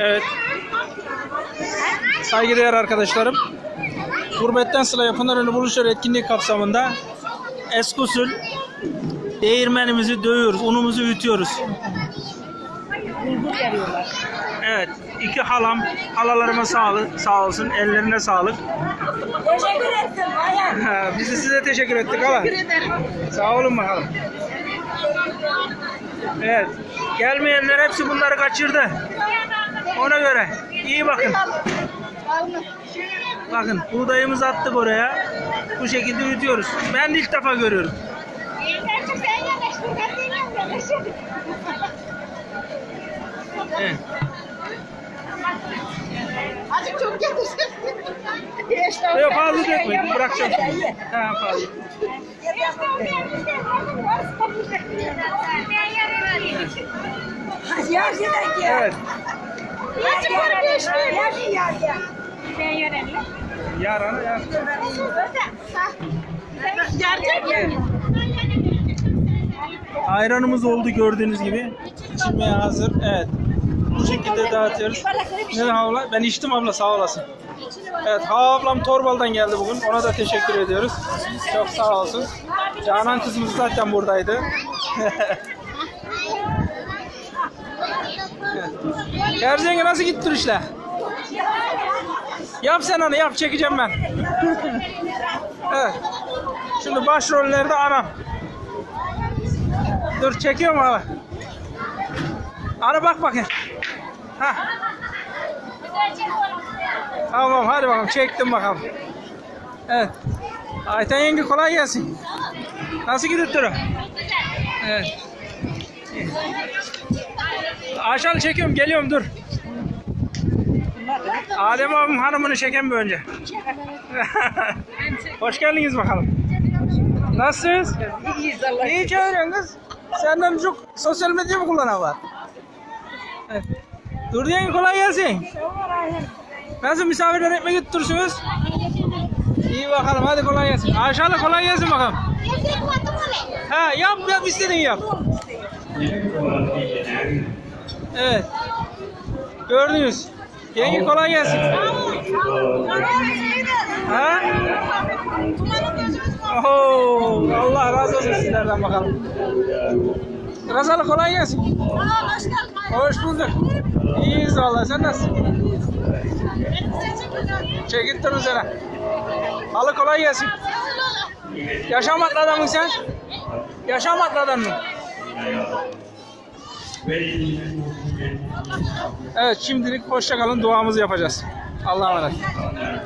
Evet. Saygıdeğer arkadaşlarım. Gurbetten Sıla'ya Pınar'ın buluşlar etkinliği kapsamında eski usul değirmenimizi dövüyoruz, unumuzu ütüyoruz. Bulgur veriyorlar. Evet, iki halam, halalarıma sağlık, sağ olsun, ellerine sağlık. Teşekkür ettim. Ayağım. Ha, Biz de size teşekkür ettik hala. Teşekkür ederim. Sağ olun bakalım. Evet, gelmeyenler hepsi bunları kaçırdı. Ona göre iyi bakın. Bakın buğdayımızı attık oraya. Bu şekilde ütüyoruz. Ben de ilk defa görüyorum. Evet. Azıcık çok getirsin. Yok fazla dökmeyin. Bırakacağım şimdi. Ha, fazla. Yaşıdan Gerçek? Ayranımız oldu gördüğünüz gibi. İçilmeye hazır. Evet. Bu şekilde dağıtıyoruz. Ne abla? Ben içtim abla sağ olasın. Evet Hava ablam Torbal'dan geldi bugün. Ona da teşekkür ediyoruz. Çok sağ olsun. Canan kızımız zaten buradaydı. Gerzenge nasıl gitti işler? Yap sen onu yap çekeceğim ben. evet. Şimdi başrollerde anam. Dur çekiyorum abi. Ana bak bakayım. Hah. Tamam hadi bakalım çektim bakalım. Evet. Ayten yenge kolay gelsin. Nasıl gidiyor turu? Evet. Aşağı çekiyorum geliyorum dur. Adem abim hanımını çeken bir önce. Hoş geldiniz bakalım. Nasılsınız? İyiyiz Allah. İyi çeviriyorsunuz. Senden çok sosyal medya mı kullanan var? Evet. Dur diyen kolay gelsin. Nasıl misafirler ekmek götürürsünüz? İyi bakalım hadi kolay gelsin. Aşağıda kolay gelsin bakalım. Ha yap yap istediğin yap. Evet. Gördünüz. Yenge kolay gelsin. Ha? Oho, Allah razı olsun sizlerden bakalım. Razalı kolay gelsin. Hoş bulduk. İyiyiz vallahi sen nasılsın? Çekil dur üzerine. Halı kolay gelsin. Yaşam atlı adamın sen? Yaşam atlı adam mı? Evet şimdilik hoşça kalın duamızı yapacağız. Allah'a emanet.